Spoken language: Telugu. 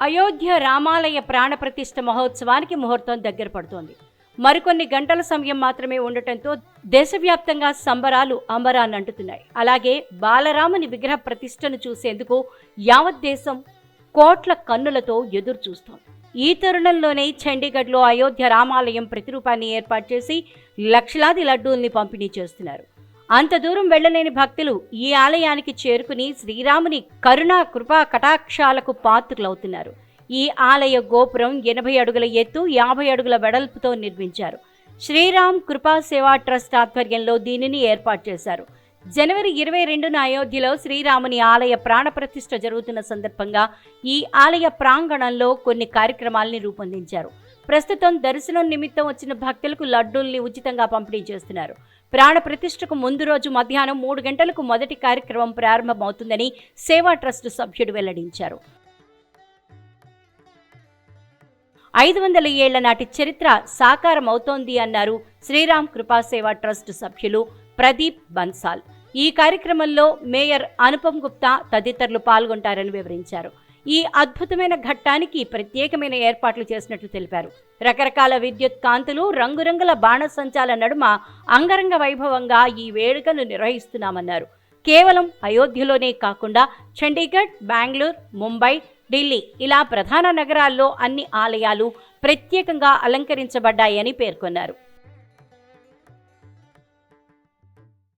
అయోధ్య రామాలయ ప్రాణప్రతిష్ఠ మహోత్సవానికి ముహూర్తం దగ్గర పడుతోంది. మరికొన్ని గంటల సమయం మాత్రమే ఉండటంతో దేశవ్యాప్తంగా సంబరాలు అంబరాన్ని అంటుతున్నాయి అలాగే బాలరాముని విగ్రహ ప్రతిష్టను చూసేందుకు యావత్ దేశం కోట్ల కన్నులతో ఎదురు చూస్తోంది ఈ తరుణంలోనే చండీగఢ్లో అయోధ్య రామాలయం ప్రతిరూపాన్ని ఏర్పాటు చేసి లక్షలాది లడ్డూల్ని పంపిణీ చేస్తున్నారు. అంత దూరం వెళ్ళలేని భక్తులు ఈ ఆలయానికి చేరుకుని శ్రీరాముని కరుణా కృపా కటాక్షాలకు పాత్రులవుతున్నారు. ఈ ఆలయ గోపురం ఎనభై అడుగుల ఎత్తు యాభై అడుగుల వెడల్పుతో నిర్మించారు. శ్రీరామ్ కృపా సేవా ట్రస్ట్ ఆధ్వర్యంలో దీనిని ఏర్పాటు చేశారు. జనవరి ఇరవై రెండున అయోధ్యలో శ్రీరాముని ఆలయ ప్రాణప్రతిష్ఠ జరుగుతున్న సందర్భంగా ఈ ఆలయ ప్రాంగణంలో కొన్ని కార్యక్రమాల్ని రూపొందించారు. ప్రస్తుతం దర్శనం నిమిత్తం వచ్చిన భక్తులకు లడ్డూల్ని ఉచితంగా పంపిణీ చేస్తున్నారు. ప్రాణ ప్రతిష్టకు ముందు రోజు మధ్యాహ్నం మూడు గంటలకు మొదటి కార్యక్రమం ప్రారంభమవుతుందని సేవా ట్రస్ట్ సభ్యుడు వెల్లడించారు. ఐదు వందల ఏళ్ళ నాటి చరిత్ర సాకారం అవుతోంది అన్నారు శ్రీరామ్ కృపా సేవా ట్రస్ట్ సభ్యులు ప్రదీప్ బన్సాల్. ఈ కార్యక్రమంలో మేయర్ అనుపమ్ గుప్తా తదితరులు పాల్గొంటారని వివరించారు. ఈ అద్భుతమైన ఘట్టానికి ప్రత్యేకమైన ఏర్పాట్లు చేసినట్లు తెలిపారు. రకరకాల విద్యుత్ కాంతులు రంగురంగుల బాణసంచాల నడుమ అంగరంగ వైభవంగా ఈ వేడుకను నిర్వహిస్తున్నామన్నారు. కేవలం అయోధ్యలోనే కాకుండా చండీగఢ్ బెంగళూరు ముంబై ఢిల్లీ ఇలా ప్రధాన నగరాల్లో అన్ని ఆలయాలు ప్రత్యేకంగా అలంకరించబడ్డాయని పేర్కొన్నారు.